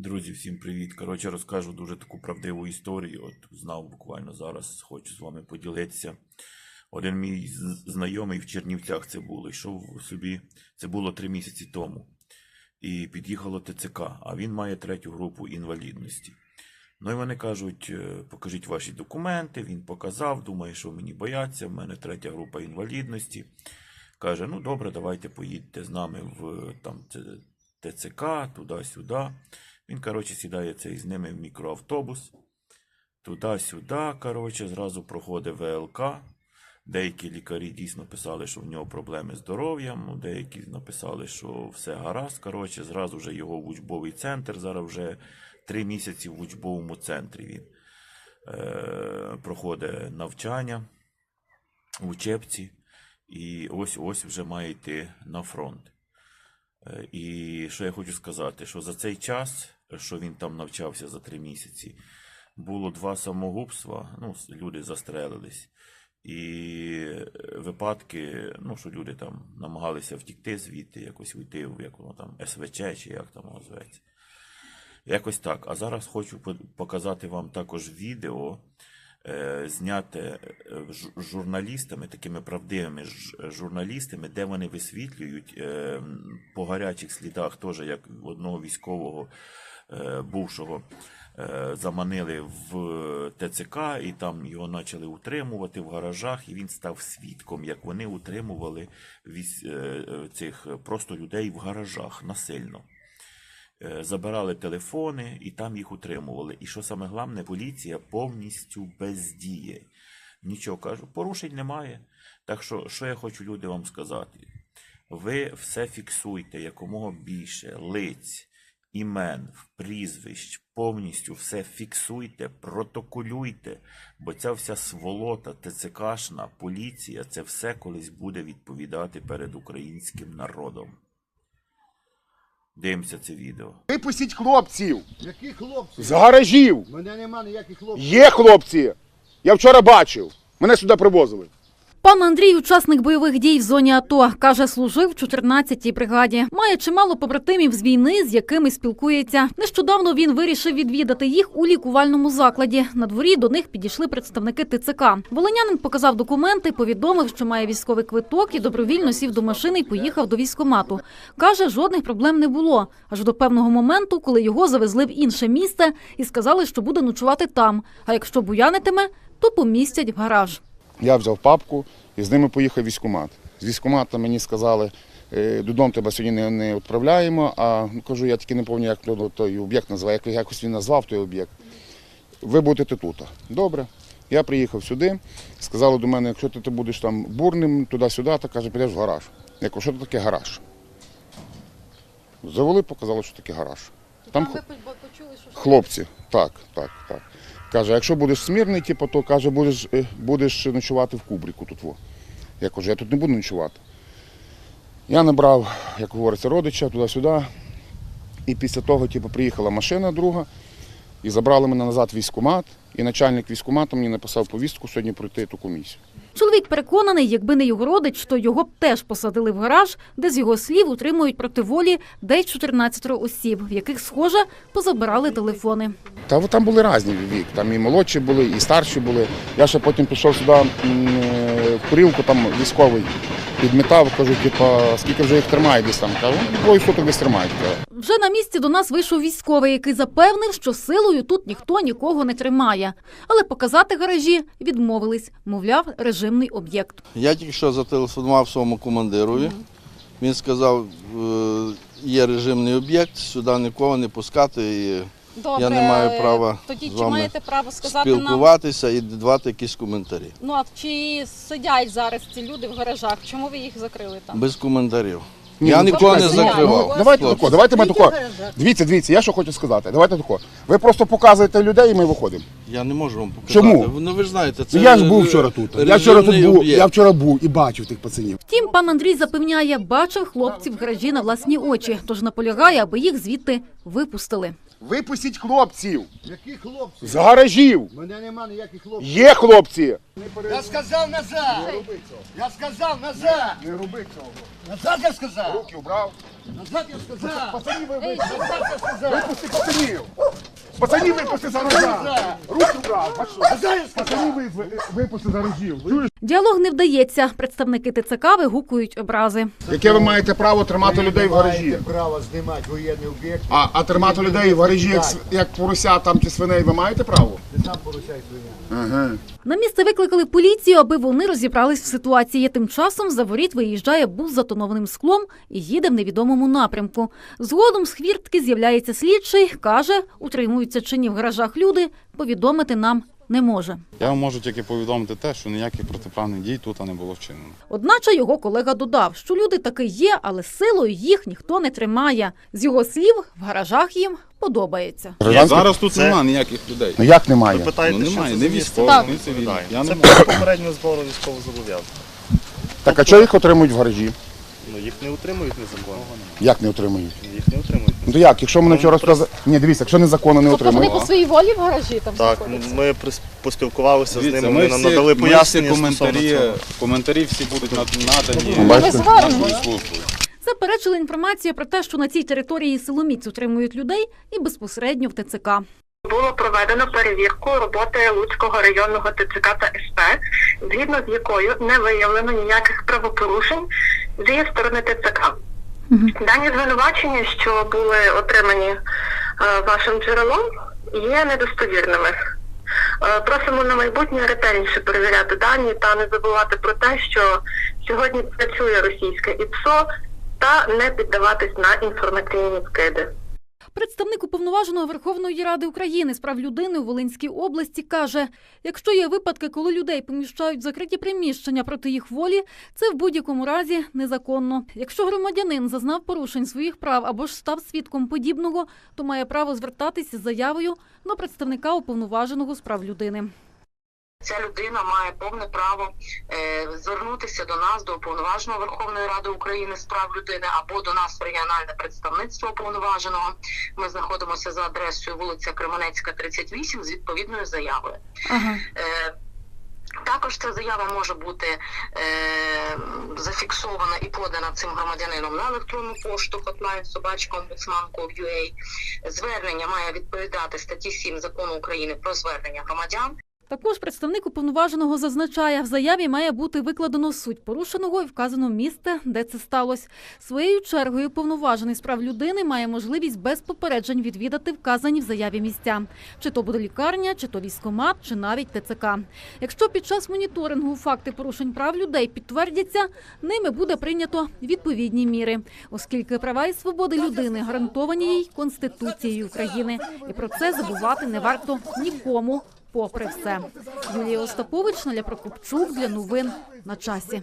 Друзі, всім привіт. Коротше, розкажу дуже таку правдиву історію. От знав буквально зараз, хочу з вами поділитися. Один мій знайомий в Чернівцях це було, йшов собі, це було три місяці тому. І під'їхало ТЦК, а він має третю групу інвалідності. Ну і вони кажуть, е, покажіть ваші документи. Він показав, думає, що мені бояться, в мене третя група інвалідності. Каже, ну добре, давайте поїдьте з нами в там, ТЦК, туди-сюди. Він, коротше, сідає цей з ними в мікроавтобус. Туди-сюди, коротше, зразу проходить ВЛК. Деякі лікарі дійсно писали, що в нього проблеми з здоров'ям, деякі написали, що все гаразд. Коротше, зразу вже його в учбовий центр. Зараз вже три місяці в учбовому центрі він е, проходить навчання в учебці. І ось ось вже має йти на фронт. Е, І що я хочу сказати, що за цей час, що він там навчався за три місяці, було два самогубства, ну, люди застрелились. І е, випадки, ну, що люди там намагалися втікти звідти, якось уйти в як воно там СВЧ чи як там воно зветься. Якось так. А зараз хочу показати вам також відео, е, зняте е, журналістами, такими правдивими журналістами, де вони висвітлюють по гарячих слідах, теж як одного військового бувшого е, заманили в ТЦК, і там його почали утримувати в гаражах, і він став свідком, як вони утримували е, е, цих е, просто людей в гаражах насильно. Е, забирали телефони і там їх утримували. І що саме головне, поліція повністю бездіє. Нічого кажу, порушень немає. Так що, що я хочу люди вам сказати? Ви все фіксуйте якомога більше, лиць, імен, прізвищ, повністю все фіксуйте, протоколюйте, бо ця вся сволота, ТЦКшна, поліція, це все колись буде відповідати перед українським народом. Дивимося це відео. Випустіть хлопців Які хлопці? з гаражів. Мене нема ніяких хлопців. Є хлопці. Я вчора бачив. Мене сюди привозили. Пан Андрій, учасник бойових дій в зоні АТО, каже, служив в 14-й бригаді. Має чимало побратимів з війни, з якими спілкується. Нещодавно він вирішив відвідати їх у лікувальному закладі. На дворі до них підійшли представники ТЦК. Волинянин показав документи, повідомив, що має військовий квиток і добровільно сів до машини і поїхав до військомату. Каже, жодних проблем не було. Аж до певного моменту, коли його завезли в інше місце і сказали, що буде ночувати там. А якщо буянитиме, то помістять в гараж. Я взяв папку і з ними поїхав військкомат. З військкомата мені сказали, «Е, додому тебе сьогодні не, не відправляємо, а ну, кажу, я тільки не пам'ятаю, як той об'єкт називає, як якось він назвав той об'єкт. Ви будете тут. Добре. Я приїхав сюди, сказали до мене, якщо ти, ти будеш там бурним, туди-сюди, то каже, підеш в гараж. Я кажу, що це таке гараж? Завели, показали, що таке гараж. Там почули, що Хлопці, так, так, так. Каже, якщо будеш смірний, типу, то каже, будеш, е, будеш ночувати в кубрику тут. Во. Я кажу, я тут не буду ночувати. Я набрав, як говориться, родича туди-сюди. І після того, типу, приїхала машина друга і забрали мене назад військкомат. І начальник військкомату мені написав повістку сьогодні пройти ту комісію. Чоловік переконаний, якби не його родич, то його б теж посадили в гараж, де з його слів утримують проти волі десь 14 осіб, в яких, схоже, позабирали телефони. Та там були різні вік. Там і молодші були, і старші були. Я ще потім пішов сюди в курілку, там військовий підмітав, кажу, типа, скільки вже їх тримають десь там. Кажу, ну, двоє суток десь тримають. Вже на місці до нас вийшов військовий, який запевнив, що силою тут ніхто нікого не тримає. Але показати гаражі відмовились, мовляв, режимний об'єкт. Я тільки що зателефонував своєму командирові. Він сказав, е, є режимний об'єкт, сюди нікого не пускати і Добре, я не маю права тоді з чи маєте право сказати нам, спілкуватися і давати якісь коментарі. ну а чи сидять зараз ці люди в гаражах? Чому ви їх закрили там? Без коментарів. Ні, я ну, нікого не закривав. ну, давайте тако, давайте ми тако. Дивіться, дивіться, я що хочу сказати. Давайте тако. Ви просто показуєте людей і ми виходимо. Я не можу вам показати. Чому? Ну ви ж знаєте, це Ну, я ж був вчора тут. Я вчора тут був, об'єкт. я вчора був і бачив тих пацанів. Втім, пан Андрій запевняє, бачив хлопців в гаражі на власні очі, тож наполягає, аби їх звідти випустили. Випустіть хлопців Які хлопці? з гаражів. Мене нема ніяких хлопців. Є хлопці. Я сказав назад! Я сказав назад! Не роби цього. Назад я сказав! Руки убрав. Назад я сказав! Пацанів ви Назад я сказав! випусти пацанів. Пацанів випусти з гаража. Руки ви- випусти з гаражів. Діалог не вдається. Представники ТЦК вигукують образи. Яке ви маєте право тримати людей в гаражі? Маєте право знімати воєнний об'єкт. А, а тримати людей в гаражі, як, як порося там чи свиней, ви маєте право? Ти сам порушай свиня. Ага. На місце викликали поліцію, аби вони розібрались в ситуації. Тим часом за воріт виїжджає бус з затонованим склом і їде в невідомому напрямку. Згодом з хвіртки з'являється слідчий, каже, утримуються чинні в гаражах люди, повідомити нам не може. Я вам можу тільки повідомити те, що ніяких протиправних дій тут не було вчинено. Одначе його колега додав, що люди таки є, але силою їх ніхто не тримає. З його слів, в гаражах їм подобається. Зараз тут немає ніяких людей. Ну як немає? Ну немає, не військових, Так. не цивільних. Я не Це можу. попереднього збору військового зобов'язання. Так а чого їх отримують в гаражі? Ну їх не утримують незаконно. Як не отримують? Їх не утримують. Ну то як, якщо мене вчора сказали. Ні, дивіться, якщо незаконно не Тобто вони по своїй волі в гаражі там Так, знаходяться? ми прис- поспілкувалися з ними, ми вони нам надали ми всі пояснення коментарі, цього. коментарі всі будуть над- надані Ну, бачите? службою. Заперечили інформацію про те, що на цій території силоміць утримують людей і безпосередньо в ТЦК. Було проведено перевірку роботи Луцького районного ТЦК та СП, згідно з якою не виявлено ніяких правопорушень її сторони ТЦК. Дані звинувачення, що були отримані е, вашим джерелом, є недостовірними. Е, Просимо на майбутнє ретельніше перевіряти дані та не забувати про те, що сьогодні працює російське ІПСО та не піддаватись на інформаційні скиди. Представник уповноваженого Верховної Ради України з прав людини у Волинській області каже: якщо є випадки, коли людей поміщають в закриті приміщення проти їх волі, це в будь-якому разі незаконно. Якщо громадянин зазнав порушень своїх прав або ж став свідком подібного, то має право звертатися з заявою до представника уповноваженого з прав людини. Ця людина має повне право е, звернутися до нас, до уповноваженого Верховної Ради України з прав людини або до нас в регіональне представництво уповноваженого. Ми знаходимося за адресою вулиця Кременецька, 38, з відповідною заявою. Ага. Е, також ця заява може бути е, зафіксована і подана цим громадянином на електронну пошту hotline собачка омбудсман.gov.ua. Звернення має відповідати статті 7 закону України про звернення громадян. Також представник уповноваженого зазначає, в заяві має бути викладено суть порушеного і вказано місце, де це сталося. Своєю чергою уповноважений з прав людини має можливість без попереджень відвідати вказані в заяві місця. Чи то буде лікарня, чи то військомат, чи навіть ТЦК. Якщо під час моніторингу факти порушень прав людей підтвердяться, ними буде прийнято відповідні міри, оскільки права і свободи людини гарантовані їй Конституцією України. І про це забувати не варто нікому. Попри все, Юлія Остапович, Наля Прокопчук для новин на часі.